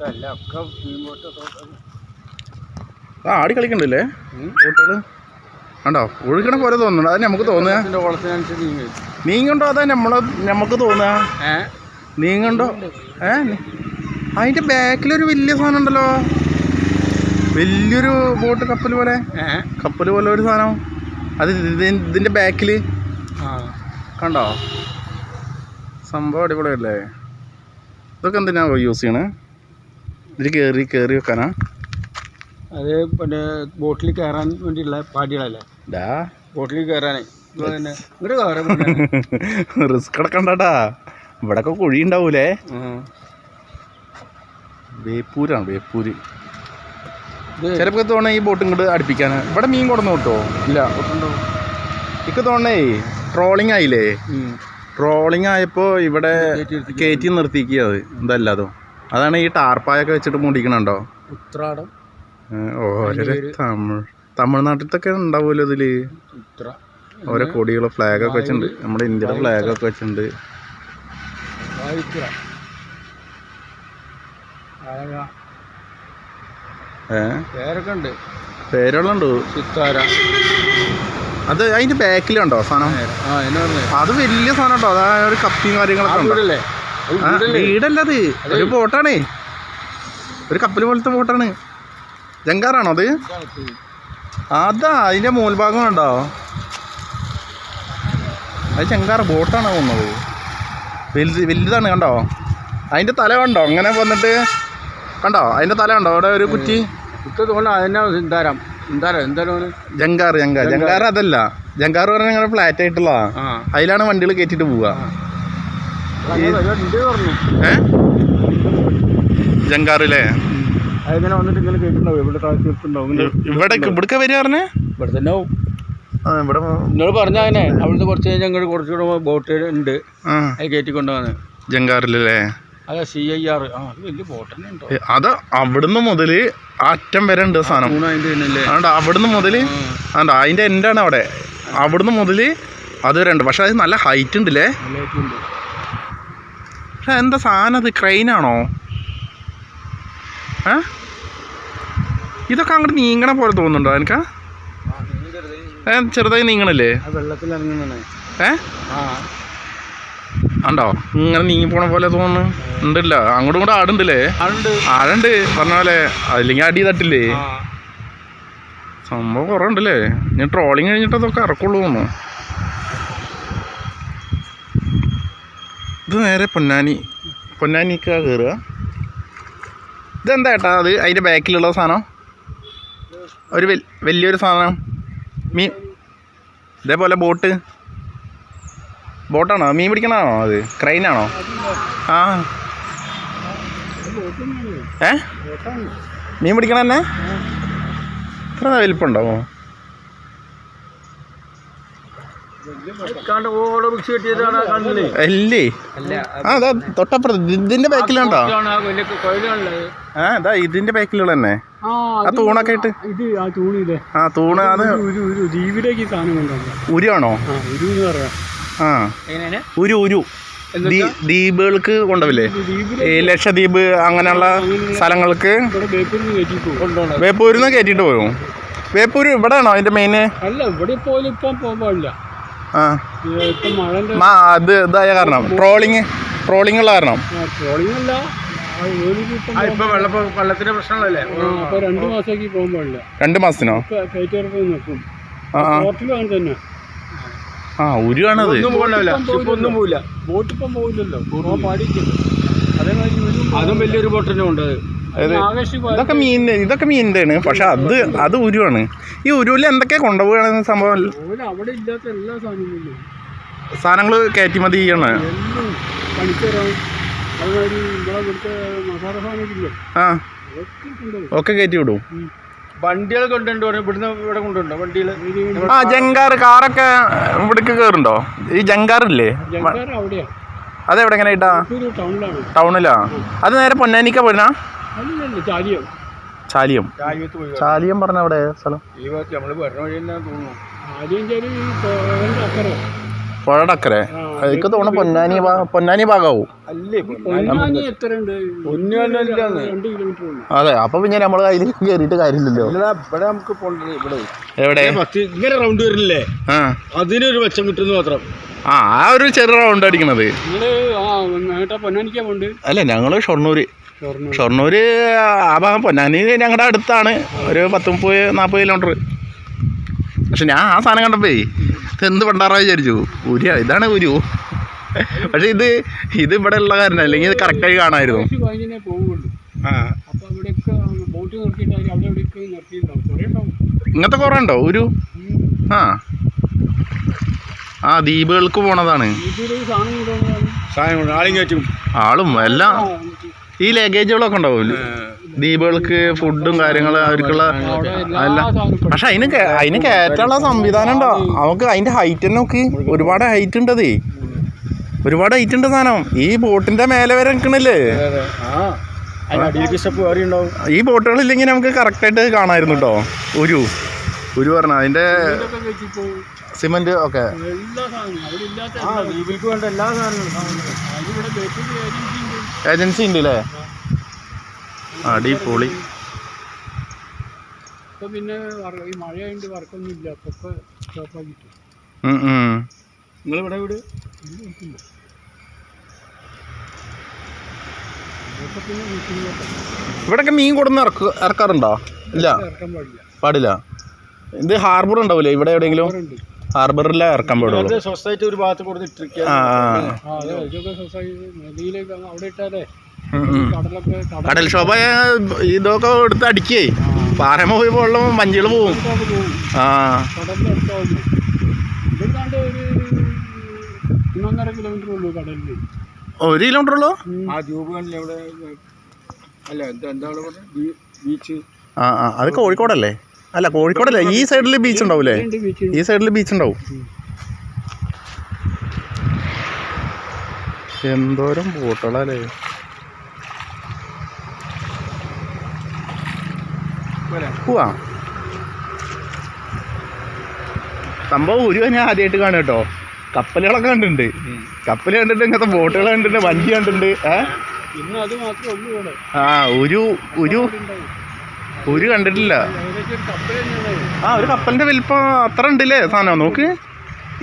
ബോട്ടല്ല ഒക്കെ മീൻ ബോട്ട് ആ ആടി കളിക്കണ്ടല്ലേ? ബോട്ടുകൾ കണ്ടോ? ഒഴുകണ പോലെ തോന്നുന്നുണ്ട്. അത് നമുക്ക് തോന്നുക. നീങ്ങണ്ടോ? അതാ നമ്മൾ നമുക്ക് തോന്നുക. നീങ്ങണ്ടോ? ഏ? അതിന്റെ ബാക്കിലൊരു വലിയ സാധനം ഉണ്ടല്ലോ. വലിയൊരു ബോട്ട് കപ്പൽ പോലെ. കപ്പൽ പോലെ ഒരു സാധനം. അത് ഇതി- ഇതിന്റെ ബാക്കിൽ ആ. കണ്ടോ? സംഭവം അടിപൊളിയല്ലേ? ഇതൊക്കെ എന്തിനാ യൂസ് ചെയ്യണേ? ഇതിൽ കയറി കയറി വെക്കാനാ? അത് പിന്നെ ബോട്ടിൽ കയറാൻ വേണ്ടിയുള്ള പാടികളല്ലേ? ഡാ. ബോട്ടിൽ കയറാനേ റിസ്ക് തന്നെ ഇവിടെ ഒക്കെ റിസ്ക് എടുക്കണ്ടാട്ടാ ഇവിടൊക്കെ കുഴി ഉണ്ടാവൂലേ ബേപ്പൂരാണ് ബേപ്പൂര് ചിലപ്പോ ചിലപ്പോൾ തോന്നണേ ഈ ബോട്ട് ഇങ്ങോട്ട് അടുപ്പിക്കാൻ ഇവിടെ മീൻ കൊടുന്നു കിട്ടോ ഇല്ല ഇക്ക് തോന്നണേ ട്രോളിങ് ആയില്ലേ? ട്രോളിങ് ആയപ്പോൾ ഇവിടെ കയറ്റി നിർത്തിക്കുക. കയറ്റി അത് ഇതല്ലാതോ. അതാണ് ഈ ടാർപ്പായൊക്കെ വെച്ചിട്ട് മൂടിക്കണുണ്ടോ? ഉത്രാടം. ഓരോ? തമിഴ് തമിഴ്നാട്ടിലത്തൊക്കെ ഉണ്ടാവുമല്ലോ ഇതിൽ? ഓരോ ഓരോ ഫ്ലാഗ് ഒക്കെ വെച്ചിട്ടുണ്ട്. നമ്മുടെ ഇന്ത്യയുടെ വെച്ചിട്ടുണ്ട്. ഏ? പേരൊക്കെ ഉണ്ട്. പേരുകളുണ്ട്. അത് അതിന്റെ ബാക്കിലുണ്ടോ സാധനം? അത് വലിയ സാധനം കേട്ടോ അതായത് കപ്പിയും കാര്യങ്ങളൊക്കെ ഉണ്ടോ? വീടല്ലേ അത് ആ, വീടല്ലേ വീടല്ല അത് ഒരു ബോട്ടാണ്. ഒരു കപ്പൽ പോലത്തെ ബോട്ടാണ്. ജങ്കാറാണോ അത്? അതാ അതിന്റെ മൂൽഭാഗം ഉണ്ടോ അത് ജങ്കാർ ബോട്ടാണ് തോന്നുന്നത്. വലുത് വലുതാണ് കണ്ടോ? അതിന്റെ തല കണ്ടോ? അങ്ങനെ വന്നിട്ട് കണ്ടോ? അതിന്റെ തല കണ്ടോ? അവിടെ ഒരു കുറ്റി? ജങ്കാർ ജങ്കാർ ജങ്കാർ അതല്ല. ജങ്കാർ പറഞ്ഞാൽ ഫ്ലാറ്റ് ആയിട്ടുള്ളതാ ആ. അതിലാണ് വണ്ടികൾ കയറ്റിട്ട് പോവുക. ഏ? ജങ്കാറില്ലേ കേട്ടിട്ടുണ്ടാവും. ഇവിടെ ഇവിടേക്ക് വരിക പറഞ്ഞേ? ഇവിടെ തന്നെ ആ ഇവിടെ നിങ്ങൾ പറഞ്ഞ അങ്ങനെ. അവിടുന്ന് കുറച്ച് കഴിഞ്ഞാൽ ഞങ്ങൾ കുറച്ചുകൂടെ ബോട്ട് ഉണ്ട്. അത് കയറ്റി കൊണ്ടുവന്ന്. ജങ്കാറിലല്ലേ? അതെ സി ഐ ആർ ആ അത് വലിയ ബോട്ട് തന്നെ ഉണ്ടോ? അത് അവിടുന്ന് മുതൽ അറ്റം വരെ ഉണ്ട് സാധനം. അതുകൊണ്ട് അവിടുന്ന് മുതൽ അതുകൊണ്ട് അതിന്റെ എൻഡാണ് അവിടെ. അവിടുന്ന് മുതൽ അത് വരെ ഉണ്ട്. പക്ഷെ അത് നല്ല ഹൈറ്റ് ഉണ്ടല്ലേ? എന്താ സാധനം അത് ക്രെയിനാണോ ഏ? ഇതൊക്കെ അങ്ങോട്ട് നീങ്ങണ പോലെ തോന്നുന്നുണ്ടോ എനിക്ക് ഏ ചെറുതായി നീങ്ങണല്ലേ? ഏ? ഉണ്ടോ? ഇങ്ങനെ നീങ്ങി പോണ പോലെ തോന്നുന്നു. ഉണ്ടല്ല. അങ്ങോട്ടും കൂടെ ആടുണ്ടല്ലേ? ആടുണ്ട്. പറഞ്ഞ പോലെ അല്ലെങ്കിൽ അടി തട്ടില്ലേ? സംഭവം കുറേ ഉണ്ടല്ലേ ഞാൻ ട്രോളിങ് കഴിഞ്ഞിട്ട് അതൊക്കെ ഇറക്കുള്ളൂ തോന്നുന്നു. ഇത് നേരെ പൊന്നാനി. പൊന്നാനിക്കാ കയറുക ഇതെന്താ ഏട്ടാ അത്? അതിന്റെ ബാക്കിലുള്ള സാധനം? ഒരു വലിയൊരു സാധനം. മീൻ ഇതേപോലെ ബോട്ട്. ബോട്ടാണോ? മീൻ പിടിക്കണതാണോ അത്? ക്രെയിനാണോ? ആ. ഏ? മീൻ പിടിക്കണ തന്നെ ഇത്ര വലിപ്പമുണ്ടാവോ അല്ലേ? ആ അതാ തൊട്ടപ്പുറത്ത്. ഇതിന്റെ ബാക്കിലുണ്ടോ? ആ ഇതാ ഇതിന്റെ ബാക്കിലുള്ള തന്നെ. ആ തൂണൊക്കെ ഇട്ട്? ആ തൂണ് അത് ഉരുവാണോ? ആ ഉരു ഉരു ദ്വീപുകൾക്ക് കൊണ്ടുപോയില്ലേ ഈ ലക്ഷദ്വീപ് അങ്ങനെയുള്ള സ്ഥലങ്ങൾക്ക് വേപ്പൂരിൽ നിന്ന് കയറ്റിയിട്ട് പോകും വേപ്പൂര് ഇവിടെ ആണോ അതിന്റെ മെയിന് അല്ല ഇവിടെ പോലും ഇപ്പം പോകാൻ പാടില്ല. ആ. അത് ഇതായ കാരണം. ട്രോളിങ് ട്രോളിങ് ഉള്ള കാരണം രണ്ട് മാസത്തേക്ക് പോകാൻ പാടില്ല രണ്ട് മാസത്തിനോ? ആ ഉരുവാണത്. അതും വലിയൊരു ബോട്ടന്നെ ഉണ്ട് അത് അതായത് ഇതൊക്കെ മീൻ ഇതൊക്കെ മീനിന്റെയാണ് പക്ഷെ അത് അത് ഉരുവാണ്. ഈ ഉരുവിൽ എന്തൊക്കെയാ കൊണ്ടുപോവുകയാണ് സംഭവം ഓല അവിടെ ഇല്ലാത്ത എല്ലാ സാധനങ്ങളും. സാധനങ്ങൾ കയറ്റുമതി ചെയ്യണ. ആ. ഒക്കെ കയറ്റി വിടും വണ്ടികൾ കൊണ്ടുണ്ട് ഇവിടുന്ന് ഇവിടെ കൊണ്ടുണ്ടോ വണ്ടികൾ ആ ജങ്കാർ കാറൊക്കെ ഇവിടേക്ക് കയറുണ്ടോ ഈ ജങ്കാറില്ലേ? അതെവിടെ എങ്ങനെ ഇട്ടാ? ടൗണിലാ? അത് നേരെ പൊന്നാനിക്കാ പോയിനാ ചാലിയം. ചാലിയം. പറഞ്ഞ അവിടെ സ്ഥലം? നമ്മൾ പുഴയുടെ അക്കരെ. എനിക്ക് തോന്നുന്നു പൊന്നാനി പൊന്നാനി ഭാഗമാവും. അതെ അപ്പൊ പിന്നെ നമ്മൾ അതിൽ കയറിയിട്ട് കാര്യമില്ലല്ലോ. ഇവിടെ നമുക്ക് പോണ്ടത് ഇവിടെ. എവിടെ? ഇങ്ങനെ റൗണ്ട് വരില്ലേ ആ. അതിനൊരു മെച്ചം കിട്ടുന്നു മാത്രം. ആ ആ ഒരു ചെറിയ റൗണ്ട് അടിക്കണത്. അല്ല ഞങ്ങൾ ഷൊർണൂര്. ഷൊർണൂർ ഷൊർണൂര് ആ ഭാഗം പൊന്നാനി ഞങ്ങളുടെ അടുത്താണ്. ഒരു പത്ത് മുപ്പത് നാൽപ്പത് കിലോമീറ്റർ. പക്ഷെ ഞാൻ ആ സാധനം കണ്ടപ്പോ ഇത് എന്ത് പണ്ടാറാ വിചാരിച്ചു. ഉരു ഇതാണ് ഉരു പക്ഷെ ഇത് ഇത് ഇവിടെ ഉള്ള കാരണം അല്ലെങ്കിൽ ഇത് കറക്റ്റായി കാണായിരുന്നു. ഇങ്ങനത്തെ കുറേ ഉണ്ടോ? ഒരു ആ. ആ ദ്വീപുകൾക്ക് പോണതാണ്. ആളും എല്ലാം ഈ ലഗേജുകളൊക്കെ ഉണ്ടാവും. ദ്വീപുകൾക്ക് ഫുഡും കാര്യങ്ങളും അവർക്കുള്ള അല്ല. പക്ഷെ അതിന് അതിന് കയറ്റാനുള്ള സംവിധാനം ഉണ്ടോ? നമുക്ക് അതിന്റെ ഹൈറ്റ് തന്നെ നോക്കി. ഒരുപാട് ഹൈറ്റ് ഉണ്ടതേ. ഒരുപാട് ഹൈറ്റ് ഉണ്ട് സാധനം. ഈ ബോട്ടിന്റെ മേലെ വരെ നിൽക്കണില്ലേ? ഈ ബോട്ടുകളില്ലെങ്കിൽ നമുക്ക് കറക്റ്റായിട്ട് കാണായിരുന്നു കേട്ടോ ഒരു ഒരു പറഞ്ഞ? അതിന്റെ സിമെന്റ് ഒക്കെ. എല്ലാ സാധനങ്ങളും. എല്ലാ സാധനങ്ങളും. ഏജൻസി ഉണ്ട് അല്ലേ അടിപൊളി. ഇപ്പൊ പിന്നെ വർ- ഈ മഴയായിട്ട് വർക്കൊന്നും ഇല്ല. അപ്പൊ ഒക്കെ സ്റ്റോപ്പാക്കിട്ടു ഉം, ഉം. നിങ്ങൾ ഇവിടെ വീട് ഇവിടൊക്കെ മീൻ കൊടുന്ന് ഇറക്ക ഇറക്കാറുണ്ടോ? ഇല്ല. പാടില്ല. ഇത് ഹാർബർ ഉണ്ടാവില്ലേ ഇവിടെ എവിടെയെങ്കിലും? ഹാർബറിലെ ഇറക്കാൻ പാടുള്ളൂ. സൊസൈറ്റി ഒരു ഭാഗത്ത് കൊടുത്തിട്ടിരിക്കുക. കടൽ ശോഭ ഇതൊക്കെ എടുത്ത് അടിക്കേ. പാറമ പോയി വെള്ളം മഞ്ചികൾ പോവും. പോകും ആ. ഒരു കിലോമീറ്റർ ഉള്ളൂ അല്ല എന്താണ് ബീച്ച്. ആ ആ. അത് കോഴിക്കോടല്ലേ? അല്ല കോഴിക്കോടല്ലേ? ഈ സൈഡിൽ ബീച്ച് ഉണ്ടാവൂലേ? ഈ സൈഡിൽ ബീച്ച് ഉണ്ടാവും. എന്തോരം ബോട്ടുകളല്ലേ? പോവാ. സംഭവം ഒരു ഞാൻ ആദ്യമായിട്ട് കാണും കേട്ടോ. കപ്പലുകളൊക്കെ കണ്ടിട്ടുണ്ട്. കപ്പൽ കണ്ടിട്ട് ഇങ്ങനത്തെ ബോട്ടുകൾ കണ്ടിട്ടുണ്ട് വണ്ടി കണ്ടിട്ടുണ്ട് ഏ? ഇന്ന് അത് മാത്രമേ ഉള്ളൂ ഇവിടെ. ആ ഒരു ഒരു ഒരു കണ്ടിട്ടില്ല. ആ ഒരു കപ്പലിന്റെ വലിപ്പം അത്ര ഉണ്ടല്ലേ സാധനം? നോക്ക്.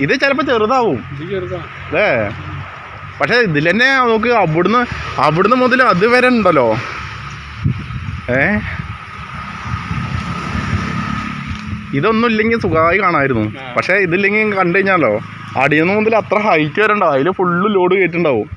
ഇത് ചിലപ്പോൾ ചെറുതാവും. അല്ലേ? പക്ഷെ ഇതിൽ തന്നെ നോക്ക് അവിടുന്ന് അവിടുന്ന് മുതൽ അതുവരെ ഉണ്ടല്ലോ. ഏ? ഇതൊന്നും ഇല്ലെങ്കിൽ സുഖമായി കാണാമായിരുന്നു പക്ഷെ ഇതില്ലെങ്കിൽ കണ്ടു കഴിഞ്ഞാലോ അടിയൊന്നും മുതൽ അത്ര ഹൈറ്റ് വരെ ഉണ്ടാവും. അതിൽ ഫുള്ള് ലോഡ് കയറ്റുണ്ടാവും